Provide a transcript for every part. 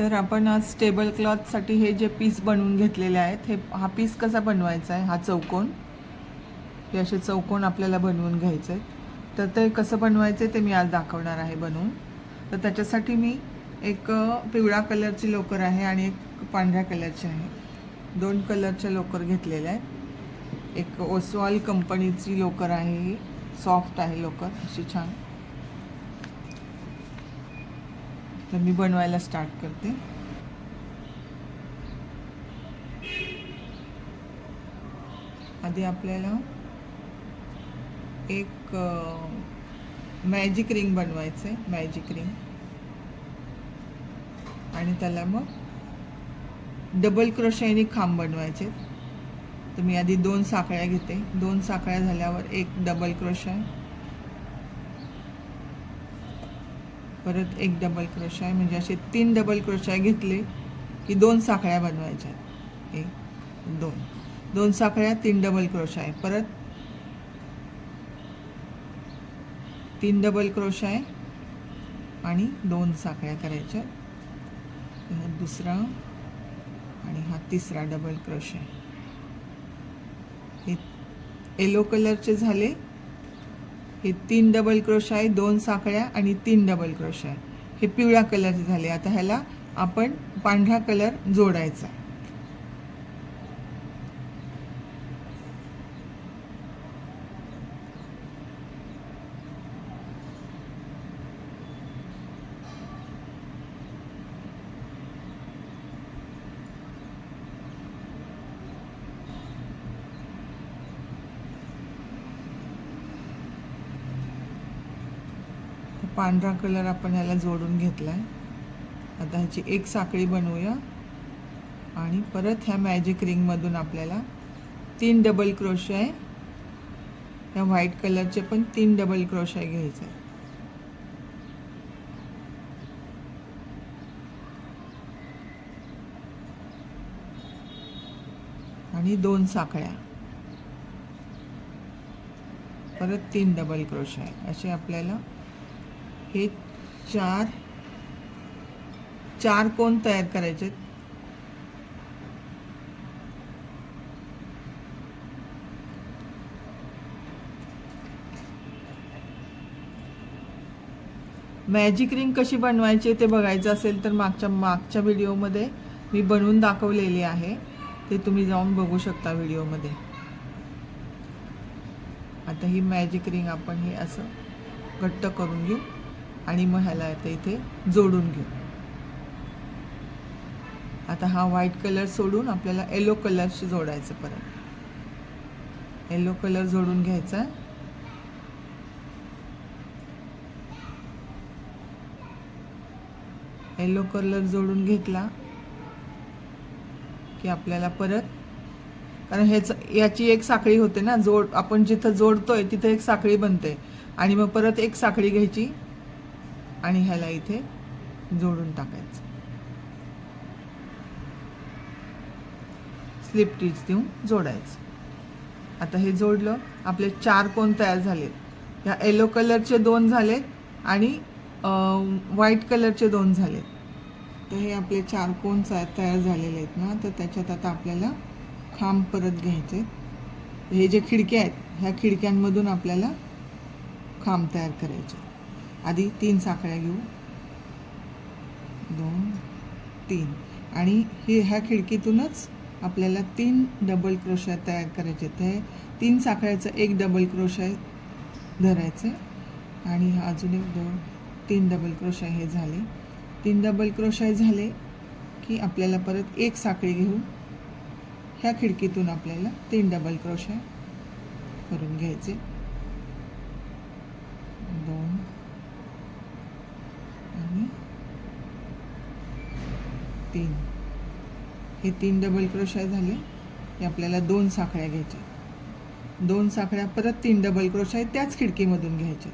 तर आपण आज टेबल क्लॉथसाठी हे जे पीस बनवून घेतलेले आहेत हे हा पीस कसा बनवायचा आहे? हा चौकोन. हे असे चौकोन आपल्याला बनवून घ्यायचे आहेत. तर ते कसं बनवायचं ते मी आज दाखवणार आहे बनवून. तर त्याच्यासाठी मी एक पिवळा कलरची लोकर आहे आणि एक पांढऱ्या कलरची आहे. दोन कलरच्या लोकर घेतलेल्या आहेत. एक ओसवाल कंपनीची लोकर आहे. ही. सॉफ्ट आहे लोकर. अशी छान. तर मी बनवायला स्टार्ट करते. आधी आपल्याला एक मॅजिक रिंग बनवायचं आहे मॅजिक रिंग आणि त्याला मग डबल क्रोशाईने खांब बनवायचे. तर मी आधी दोन साखळ्या घेते. दोन साखळ्या झाल्यावर एक डबल क्रोशा परत एक डबल क्रोशाय म्हणजे असे तीन डबल क्रोशाय घेतले की दोन साखळ्या बनवायच्या. एक दोन. दोन साखळ्या तीन डबल क्रोशाय परत तीन डबल क्रोशाय आणि दोन साखळ्या करायच्या. दुसरा आणि हा तिसरा डबल क्रोशाय हे येलो कलरचे झाले. हे तीन डबल क्रोश आहे दोन साखळ्या आणि तीन डबल क्रोश आहे हे पिवळ्या कलरचे झाले. आता ह्याला आपण पांढरा कलर जोडायचा तर पांढरा कलर आपण ह्याला जोडून घेतला आहे आता ह्याची एक साखळी बनवूया. आणि परत ह्या मॅजिक रिंगमधून आपल्याला तीन डबल क्रोशे आहे. ह्या व्हाईट कलरचे पण तीन डबल क्रोशे आहे घ्यायचे आहे. आणि दोन साखळ्या. परत तीन डबल क्रोश आहे. असे आपल्याला हे चार चार कोण तयार करायचे? मॅजिक रिंग कशी बनवायची ते बघायचं असेल तर मागच्या मागच्या व्हिडिओमध्ये मी बनवून दाखवलेली आहे. ते तुम्ही जाऊन बघू शकता व्हिडिओमध्ये. आता ही मॅजिक रिंग आपण हे असं घट्ट करून घेऊ. आणि मग ह्याला आता इथे जोडून घेऊ. आता हा व्हाईट कलर सोडून आपल्याला येलो कलरशी जोडायचं परत. येलो कलर जोडून घ्यायचा. येलो कलर जोडून घेतला की आपल्याला परत कारण ह्याच याची एक साखळी होते ना जोड आपण जिथं जोडतोय तिथं एक साखळी बनते. आणि मग परत एक साखळी घ्यायची. आणि ह्याला इथे जोडून टाकायचं. स्लिप टीच देऊन जोडायचं. आता हे जोडलं आपले चार कोण तयार झालेत? ह्या येलो कलरचे दोन झालेत आणि व्हाईट कलरचे दोन झालेत. तर हे आपले चार कोण तयार झालेले आहेत ना तर त्याच्यात आता आपल्याला खांब परत घ्यायचे आहेत. हे जे खिडक्या आहेत ह्या खिडक्यांमधून आपल्याला खांब तयार करायचे आधी तीन साखळ्या घेऊ. दोन तीन. आणि हे ह्या खिडकीतूनच आपल्याला तीन डबल क्रोशा तयार करायचे ते तीन साखळ्याचं एक डबल क्रोशा धरायचं आणि हा अजून एक दोन तीन डबल क्रोशा हे झाले. तीन डबल क्रोशा झाले की आपल्याला परत एक साखळी घेऊन ह्या खिडकीतून आपल्याला तीन डबल क्रोशा करून घ्यायचे दोन आणि तीन. हे तीन डबल क्रोशा झाले. की आपल्याला दोन साखळ्या घ्यायच्या. दोन साखळ्या परत तीन डबल क्रोशा त्याच खिडकीमधून घ्यायच्या.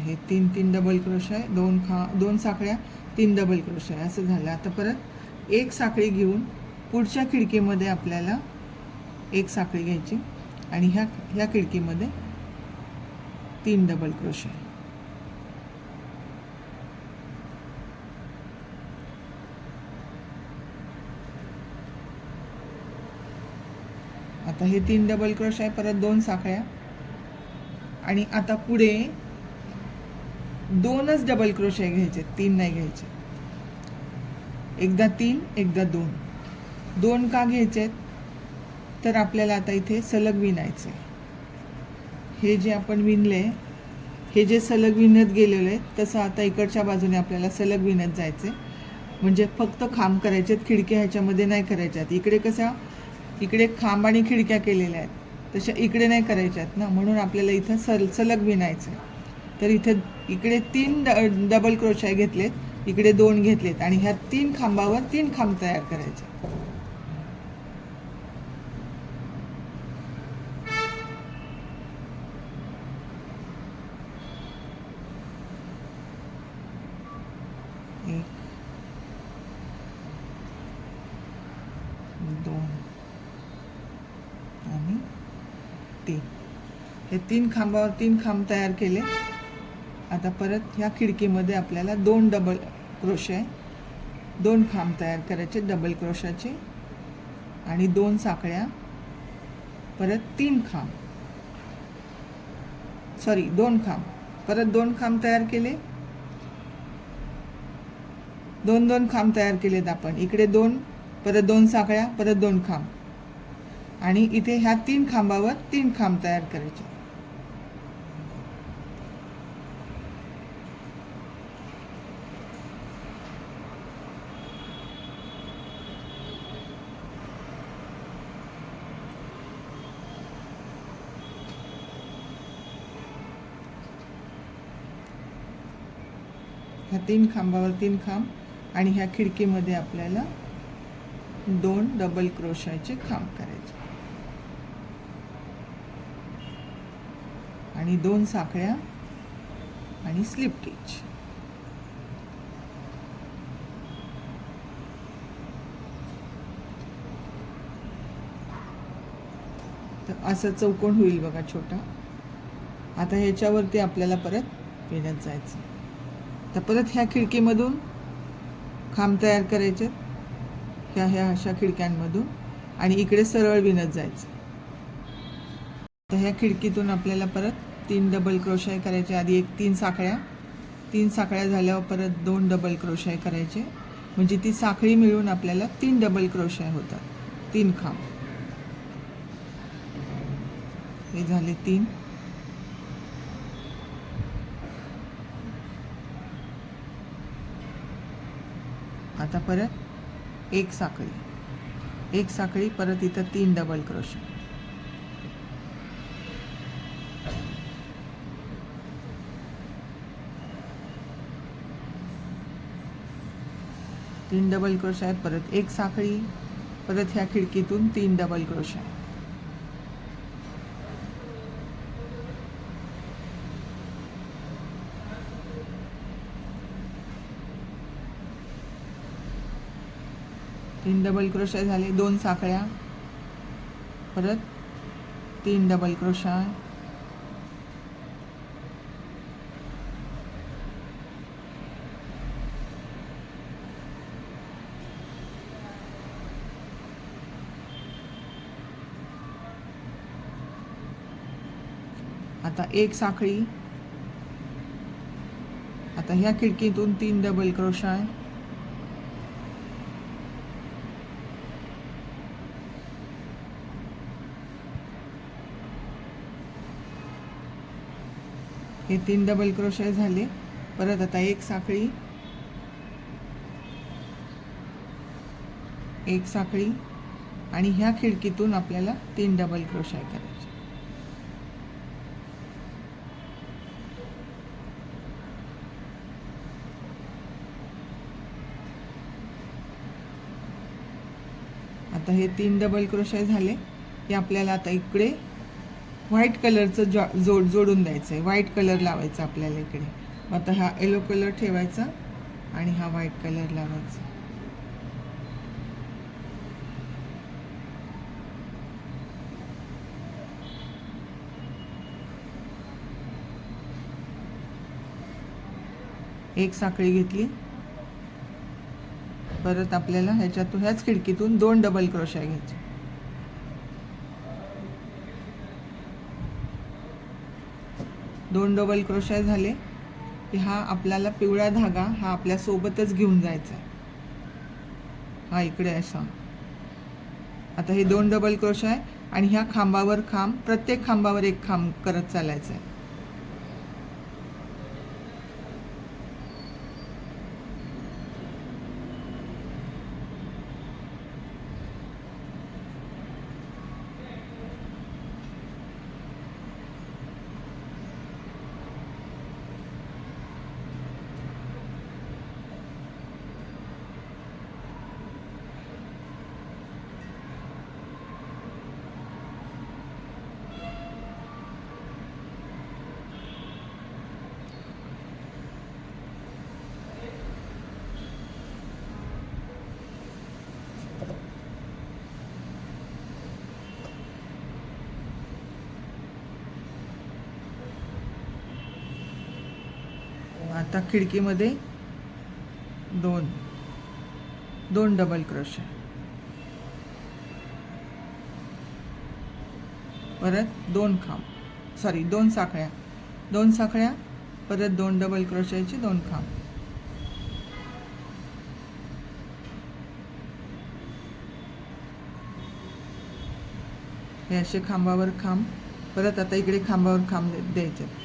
हे तीन तीन डबल क्रोश आहे दोन खा दोन साखळ्या तीन डबल क्रोश आहे असं झालं. आता परत एक साखळी घेऊन पुढच्या खिडकीमध्ये आपल्याला एक साखळी घ्यायची आणि ह्या ह्या खिडकीमध्ये तीन डबल क्रोशे आता हे तीन डबल क्रोश आहे परत दोन साखळ्या. आणि आता पुढे दोनच डबल क्रोशे घ्यायचे तीन नाही घ्यायचे. एकदा तीन एकदा दोन. दोन का घ्यायचे आहेत तर आपल्याला आता इथे सलग विणायचं आहे. हे जे आपण विणले हे जे सलग विणत गेलेलं आहे तसं आता इकडच्या बाजूने आपल्याला सलग विणत जायचं आहे म्हणजे फक्त खांब करायचे आहेत खिडक्या ह्याच्यामध्ये नाही करायच्या आहेत इकडे कसा इकडे खांब आणि खिडक्या केलेल्या आहेत तशा इकडे नाही करायच्या आहेत ना. म्हणून आपल्याला इथं सल सलग विणायचं आहे तर इथे इकडे तीन ड डबल क्रोशाय घेतलेत इकडे दोन घेतलेत आणि ह्या तीन खांबावर तीन खांब तयार करायचे. दोन. आणि तीन. हे तीन खांबावर तीन खांब तयार केले. आता परत ह्या खिडकीमध्ये आपल्याला दोन डबल क्रोशे दोन खांब तयार करायचे डबल क्रोशाचे आणि दोन साखळ्या. परत तीन खांब. सॉरी दोन खांब. परत दोन खांब तयार केले. दोन दोन खांब तयार केलेत आपण. इकडे दोन परत दोन साखळ्या परत दोन खांब. आणि इथे ह्या तीन खांबावर तीन खांब तयार करायचे. ह्या तीन खांबावर तीन खांब आणि ह्या खिडकीमध्ये आपल्याला दोन डबल क्रोशाचे खांब करायचे. आणि दोन साखळ्या आणि स्लिप टीच तर असं चौकोन होईल बघा छोटा. आता ह्याच्यावरती आपल्याला परत पेण्यात जायचं. तर परत ह्या खिडकीमधून खांब तयार करायचे. ह्या ह्या अशा खिडक्यांमधून आणि इकडे सरळ विणत जायचं. तर ह्या खिडकीतून आपल्याला परत तीन डबल क्रोशाय करायचे. आधी एक तीन साखळ्या. तीन साखळ्या झाल्यावर परत दोन डबल क्रोशाय करायचे. म्हणजे ती साखळी मिळून आपल्याला तीन डबल क्रोशाय होतात. तीन खांब. हे झाले तीन. आता परत एक साखळी. एक साखळी परत इथं तीन डबल क्रोश तीन डबल क्रोश आहेत परत एक साखळी परत ह्या खिडकीतून तीन डबल क्रोश आहे तीन डबल क्रोशा झाले दोन साखळ्या. परत तीन डबल क्रोशा आता एक साखळी. आता ह्या खिडकीतून तीन डबल क्रोशा हे तीन डबल क्रोशे झाले. परत आता एक साखळी. एक साखळी. आणि ह्या खिडकीतून आपल्याला तीन डबल क्रोशाय करायचे. आता हे तीन डबल क्रोशे झाले. हे आपल्याला आता इकडे व्हाईट कलरचं जॉ जोड जोडून द्यायचं आहे व्हाईट कलर लावायचा आपल्याला इकडे. मग आता हा येलो कलर ठेवायचा आणि हा व्हाईट कलर लावायचा. एक साखळी घेतली. परत आपल्याला ह्याच्यातून ह्याच खिडकीतून दोन डबल क्रोशा घ्यायचे. दोन डबल क्रोशा झाले की हा आपल्याला पिवळा धागा हा आपल्या सोबतच घेऊन जायचा. आहे हा इकडे असा आता हे दोन डबल क्रोशा आहे आणि ह्या खांबावर खांब प्रत्येक खांबावर एक खांब करत चालायचं आहे आता खिडकीमध्ये दोन दोन डबल क्रोशे परत दोन खांब. सॉरी दोन साखळ्या. दोन साखळ्या परत दोन डबल क्रोशाचे दोन खांब. हे असे खांबावर खांब. परत आता इकडे खांबावर खांब द्यायचे.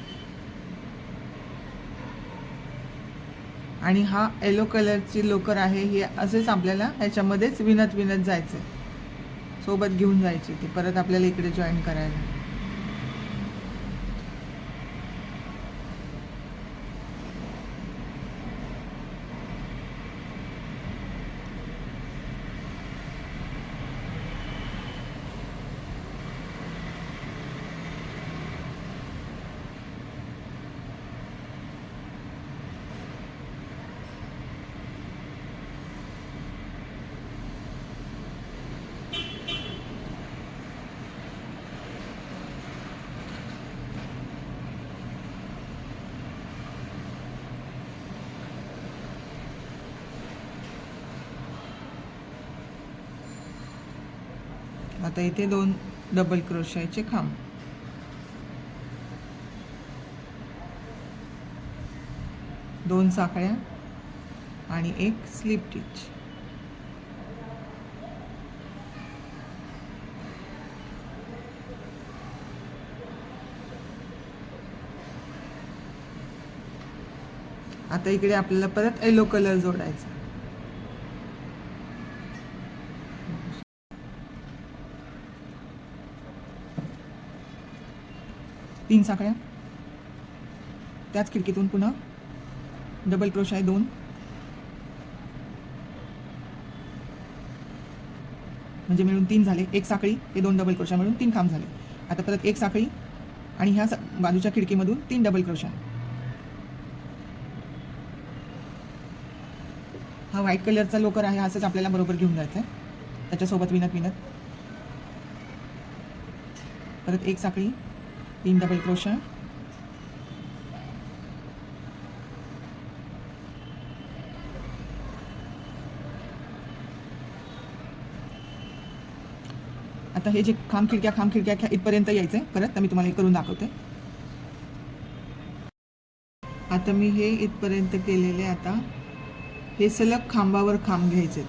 आणि हा येलो कलरची लोकर आहे. हे असेच आपल्याला ह्याच्यामध्येच विनत विनत जायचं सोबत घेऊन जायची ती. परत आपल्याला इकडे जॉईन करायला. आता इथे दोन डबल क्रोशाचे खांब. दोन साखळ्या आणि एक स्लिप टिच आता इकडे आपल्याला परत येलो कलर जोडायचा. तीन साखळ्या. त्याच खिडकीतून पुन्हा डबल क्रोश आहे दोन. म्हणजे मिळून तीन झाले. एक साखळी हे दोन डबल क्रोशा मिळून तीन खांब झाले. आता परत एक साखळी आणि ह्या बाजूच्या खिडकीमधून तीन डबल क्रोशा हा व्हाईट कलरचा लोकर आहे असंच आपल्याला बरोबर घेऊन जायचं आहे त्याच्यासोबत विनत विनत परत एक साखळी. तीन डबल क्रोशा आता हे जे खांब खिडक्या खाम खिडक्या ख्या- इथपर्यंत यायचंय. परत तर मी तुम्हाला हे करून दाखवते. आता मी हे इथपर्यंत केलेले आता हे सलग खांबावर खांब घ्यायचे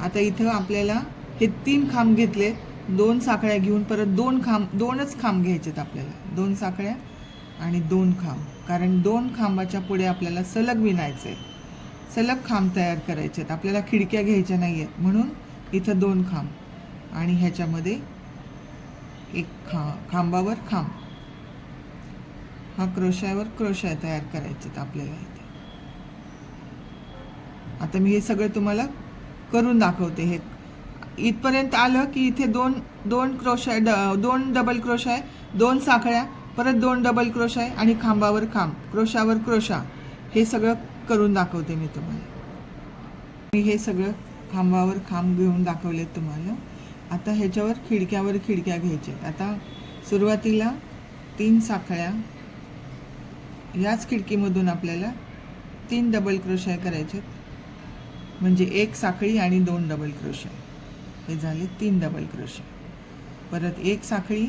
आता इथं आपल्याला हे तीन खांब घेतले दोन साखळ्या घेऊन परत दोन खांब दोनच खांब घ्यायचे आहेत आपल्याला. दोन साखळ्या आणि दोन खांब. कारण दोन खांबाच्या पुढे आपल्याला सलग विणायचे सलग खांब तयार करायचे आहेत आपल्याला खिडक्या घ्यायच्या नाही आहेत म्हणून इथं दोन खांब. आणि ह्याच्यामध्ये एक खा खांबावर खांब. हा क्रोशावर क्रोशा तयार करायचे आहेत आपल्याला इथे. आता मी हे सगळं तुम्हाला करून दाखवते. हे इथपर्यंत आलं की इथे दोन दोन क्रोश आहे ड दोन डबल क्रोश आहे दोन साखळ्या परत दोन डबल क्रोश आहे आणि खांबावर खांब क्रोशावर क्रोशा. हे सगळं करून दाखवते मी तुम्हाला. मी हे सगळं खांबावर खांब घेऊन दाखवले तुम्हाला. आता ह्याच्यावर खिडक्यावर खिडक्या घ्यायच्या आहेत. आता सुरुवातीला तीन साखळ्या. याच खिडकीमधून आपल्याला तीन डबल क्रोशाय करायचे म्हणजे एक साखळी आणि दोन डबल क्रोशाय हे झाले तीन डबल क्रोशे परत एक साखळी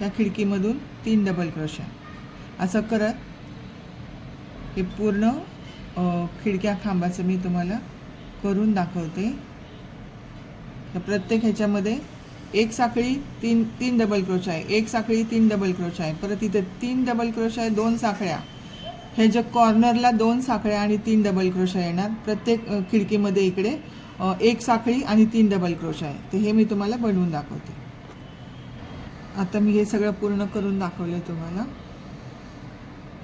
या खिडकीमधून तीन डबल क्रोशे असं करत हे पूर्ण खिडक्या खांबाचं मी तुम्हाला करून दाखवते. तर प्रत्येक ह्याच्यामध्ये एक साखळी तीन तीन डबल क्रोश आहे. एक साखळी तीन डबल क्रोश आहे. परत इथे तीन डबल क्रोश आहे दोन साखळ्या. हे जे कॉर्नरला दोन साखळ्या आणि तीन डबल क्रोश येणार. प्रत्येक खिडकीमध्ये इकडे एक साखळी आणि तीन डबल क्रोश आहे. तर हे मी तुम्हाला बनवून दाखवते. आता मी हे सगळं पूर्ण करून दाखवले तुम्हाला.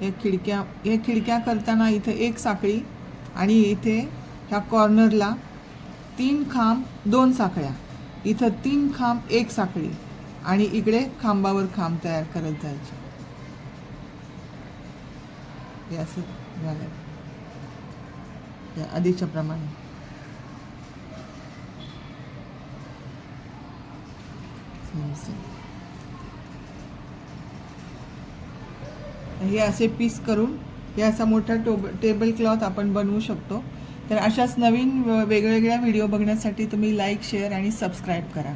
या खिडक्या या खिडक्या करताना इथे एक साखळी आणि इथे ह्या कॉर्नरला तीन खांब दोन साखळ्या. इथं तीन खांब एक साखळी आणि इकडे खांबावर खांब तयार करत जायचे. हे असं झालं या आधीच्या प्रमाणे. हे असे पीस करून हे असा मोठा टोब टेबल क्लॉथ आपण बनवू शकतो. तर अशाच नवीन व- वेगवेगळ्या व्हिडिओ बघण्यासाठी तुम्ही लाईक शेअर आणि सबस्क्राईब करा.